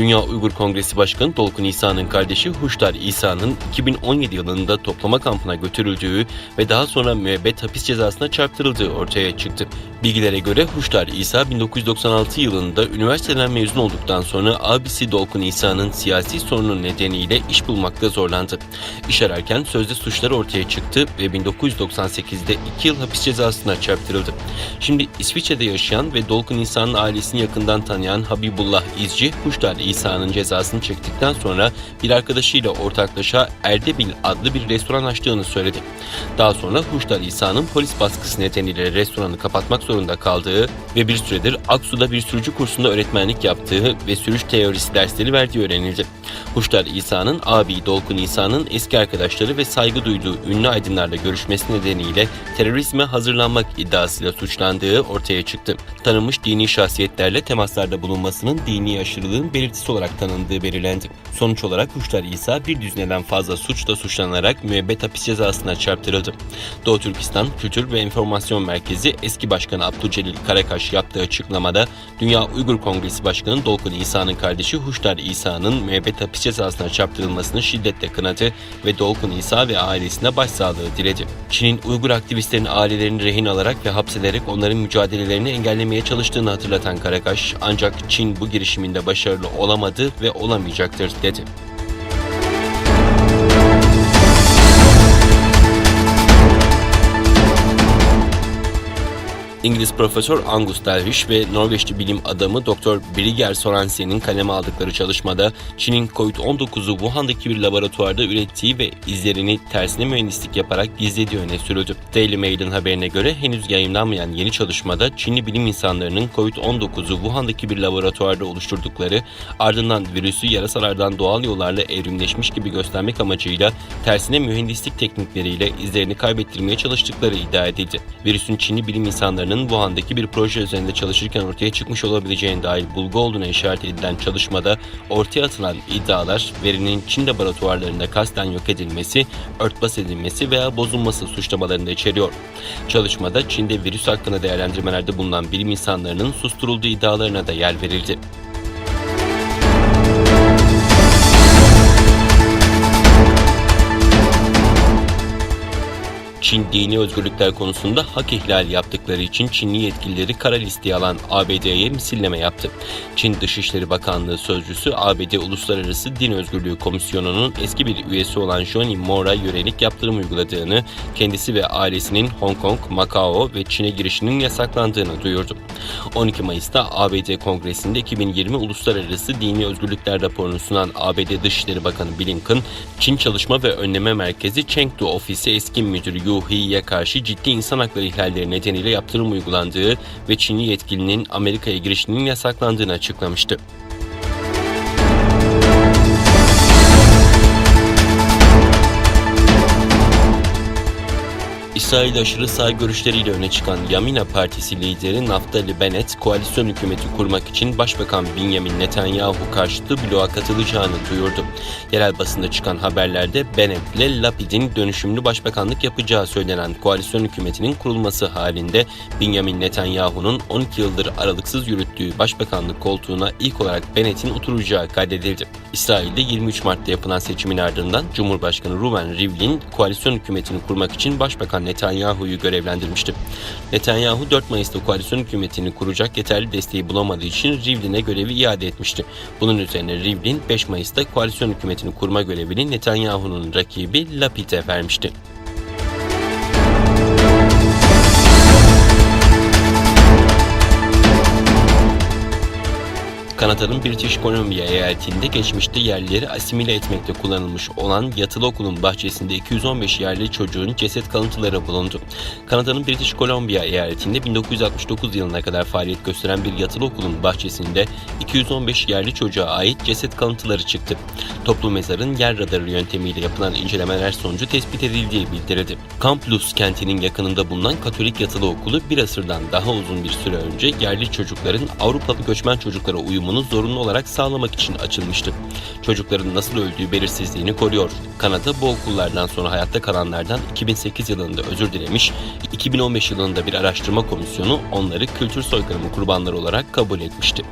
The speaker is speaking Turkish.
Dünya Uygur Kongresi Başkanı Dolkun İsa'nın kardeşi Huştar İsa'nın 2017 yılında toplama kampına götürüldüğü ve daha sonra müebbet hapis cezasına çarptırıldığı ortaya çıktı. Bilgilere göre Huştar İsa 1996 yılında üniversiteden mezun olduktan sonra abisi Dolkun İsa'nın siyasi sorunu nedeniyle iş bulmakta zorlandı. İş ararken sözde suçlar ortaya çıktı ve 1998'de 2 yıl hapis cezasına çarptırıldı. Şimdi İsviçre'de yaşayan ve Dolkun İsa'nın ailesini yakından tanıyan Habibullah İzci, Huştar İsa'nın cezasını çektikten sonra bir arkadaşıyla ortaklaşa Erdebil adlı bir restoran açtığını söyledi. Daha sonra Huştar İsa'nın polis baskısı nedeniyle restoranı kapatmak zorunda kaldığı ve bir süredir Aksu'da bir sürücü kursunda öğretmenlik yaptığı ve sürüş teorisi dersleri verdiği öğrenildi. Huştar İsa'nın abi Dolkun İsa'nın eski arkadaşları ve saygı duyduğu ünlü aydınlarla görüşmesi nedeniyle terörizme hazırlanmak iddiasıyla suçlandığı ortaya çıktı. Tanınmış dini şahsiyetlerle temaslarda bulunmasının dini aşırılığın belirtisi olarak tanındığı belirlendi. Sonuç olarak Huştar İsa bir düzineden fazla suçla suçlanarak müebbet hapis cezasına çarptırıldı. Doğu Türkistan Kültür ve Enformasyon Merkezi eski başkanı Abdülcelil Karakaş yaptığı açıklamada Dünya Uygur Kongresi Başkanı Dolkun İsa'nın kardeşi Huştar İsa'nın müebbet hapis cezasına çarptırılmasını şiddetle kınadı ve Dolkun İsa ve ailesine başsağlığı diledi. Çin'in Uygur aktivistlerin ailelerini rehin alarak ve hapsederek onların mücadelelerini engellemeye çalıştığını hatırlatan Karakaş, ancak Çin bu girişiminde başarılı olamadı ve olamayacaktır dedi. İngiliz Profesör Angus Dervish ve Norveçli bilim adamı Dr. Briger Sorensen'in kaleme aldıkları çalışmada Çin'in COVID-19'u Wuhan'daki bir laboratuvarda ürettiği ve izlerini tersine mühendislik yaparak gizlediği öne sürüldü. Daily Mail'in haberine göre henüz yayınlanmayan yeni çalışmada Çinli bilim insanlarının COVID-19'u Wuhan'daki bir laboratuvarda oluşturdukları ardından virüsü yarasalardan doğal yollarla evrimleşmiş gibi göstermek amacıyla tersine mühendislik teknikleriyle izlerini kaybettirmeye çalıştıkları iddia edildi. Virüsün Çinli bilim insanlarının Wuhan'daki bir proje üzerinde çalışırken ortaya çıkmış olabileceğine dair bulgu olduğuna işaret edilen çalışmada ortaya atılan iddialar verinin Çin laboratuvarlarında kasten yok edilmesi, örtbas edilmesi veya bozulması suçlamalarını içeriyor. Çalışmada Çin'de virüs hakkında değerlendirmelerde bulunan bilim insanlarının susturulduğu iddialarına da yer verildi. Çin dini özgürlükler konusunda hak ihlali yaptıkları için Çinli yetkilileri kara listeye alan ABD'ye misilleme yaptı. Çin Dışişleri Bakanlığı sözcüsü ABD Uluslararası Din Özgürlüğü Komisyonu'nun eski bir üyesi olan Johnny Moore'a yönelik yaptırım uyguladığını, kendisi ve ailesinin Hong Kong, Macao ve Çin'e girişinin yasaklandığını duyurdu. 12 Mayıs'ta ABD Kongresi'nde 2020 Uluslararası Dini Özgürlükler raporunu sunan ABD Dışişleri Bakanı Blinken, Çin Çalışma ve Önleme Merkezi Chengdu Ofisi eski müdürü Yu Hi'ye karşı ciddi insan hakları ihlalleri nedeniyle yaptırım uygulandığı ve Çinli yetkilinin Amerika'ya girişinin yasaklandığını açıklamıştı. İsrail aşırı sağ görüşleriyle öne çıkan Yamina Partisi lideri Naftali Bennett, koalisyon hükümeti kurmak için Başbakan Benjamin Netanyahu karşıtı bloğa katılacağını duyurdu. Yerel basında çıkan haberlerde Bennett ile Lapid'in dönüşümlü başbakanlık yapacağı söylenen koalisyon hükümetinin kurulması halinde Benjamin Netanyahu'nun 12 yıldır aralıksız yürüttüğü başbakanlık koltuğuna ilk olarak Bennett'in oturacağı kaydedildi. İsrail'de 23 Mart'ta yapılan seçimin ardından Cumhurbaşkanı Ruven Rivlin koalisyon hükümetini kurmak için Başbakan Netanyahu'yu görevlendirmişti. Netanyahu 4 Mayıs'ta koalisyon hükümetini kuracak yeterli desteği bulamadığı için Rivlin'e görevi iade etmişti. Bunun üzerine Rivlin 5 Mayıs'ta koalisyon hükümetini kurma görevini Netanyahu'nun rakibi Lapid'e vermişti. Kanada'nın British Columbia eyaletinde geçmişte yerlileri asimile etmekte kullanılmış olan yatılı okulun bahçesinde 215 yerli çocuğun ceset kalıntıları bulundu. Kanada'nın British Columbia eyaletinde 1969 yılına kadar faaliyet gösteren bir yatılı okulun bahçesinde 215 yerli çocuğa ait ceset kalıntıları çıktı. Toplu mezarın yer radarı yöntemiyle yapılan incelemeler sonucu tespit edildiği bildirildi. Kamplus kentinin yakınında bulunan Katolik yatılı okulu bir asırdan daha uzun bir süre önce yerli çocukların Avrupalı göçmen çocuklara uyumunu zorunlu olarak sağlamak için açılmıştı. Çocukların nasıl öldüğü belirsizliğini koruyor. Kanada bu okullardan sonra hayatta kalanlardan 2008 yılında özür dilemiş, 2015 yılında bir araştırma komisyonu onları kültür soykırımı kurbanları olarak kabul etmişti.